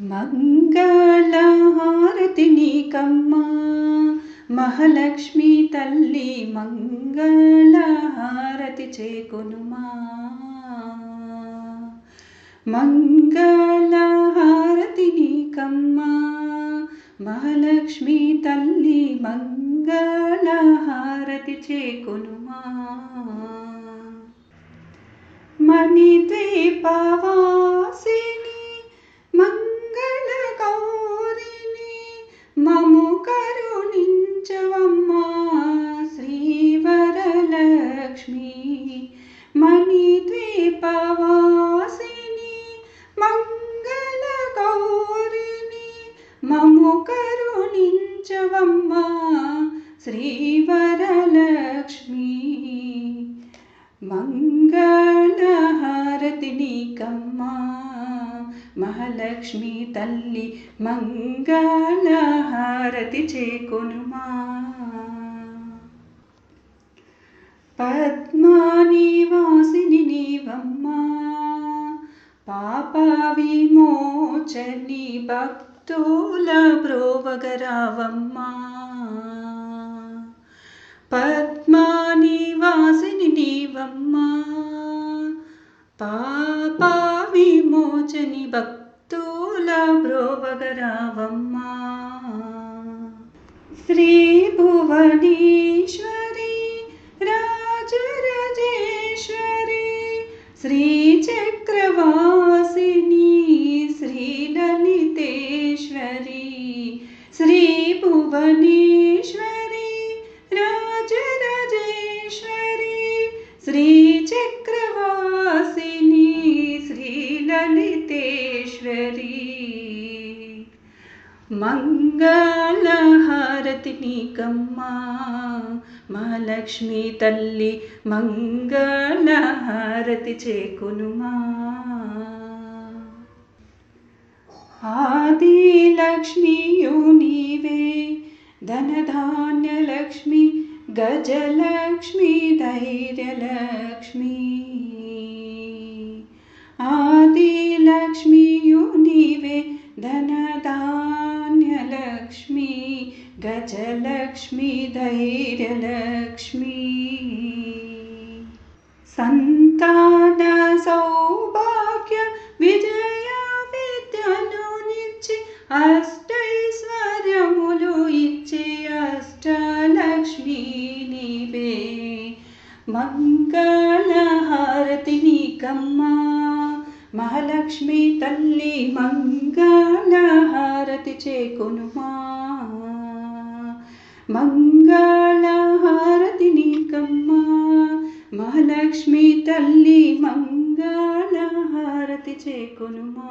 మంగళహారతి నీకమ్మా మహాలక్ష్మి తల్లి మంగళహారతి చేకొనుమా. మంగళహారతి నీకమ్మా మహాలక్ష్మి తల్లి మంగళహారతి చేకొనుమా. మణిద్వీపవా శ్రీవరలక్ష్మి. మంగళహారతి నీకమ్మా. మహాలక్ష్మి తల్లి మంగళహారతి చేకొనుమా. పద్మానివాసిని నీవమ్మా. పాప విమోచని భక్తి బ్రోవగరావమ్మా పద్మానివాసిని నీవమ్మా పాప విమోచని భక్తుల బ్రోవగరావమ్మా శ్రీ భువనేశ్వరి భువనేశ్వరి రాజరాజేశ్వరి శ్రీచక్రవాసిని చక్రవాసిని శ్రీ లలితేశ్వరి మంగళహారతి నీకమ్మా మహాలక్ష్మి తల్లి మంగళహారతి చేకునుమా. ఆది లక్ష్మియు धान्यलक्ष्मी गजलक्ष्मी धैर्यलक्ष्मी। आदिलक्ष्मी युनिवे धनधान्यलक्ष्मी गजलक्ष्मी धैर्यलक्ष्मी। सन्तानसौ మంగళహారతి నీకమ్మా మహాలక్ష్మి తల్లి మంగళహారతి చేకొనుమా మంగళహారతి నీకమ్మా మహాలక్ష్మి తల్లి మంగళహారతి చేకొనుమా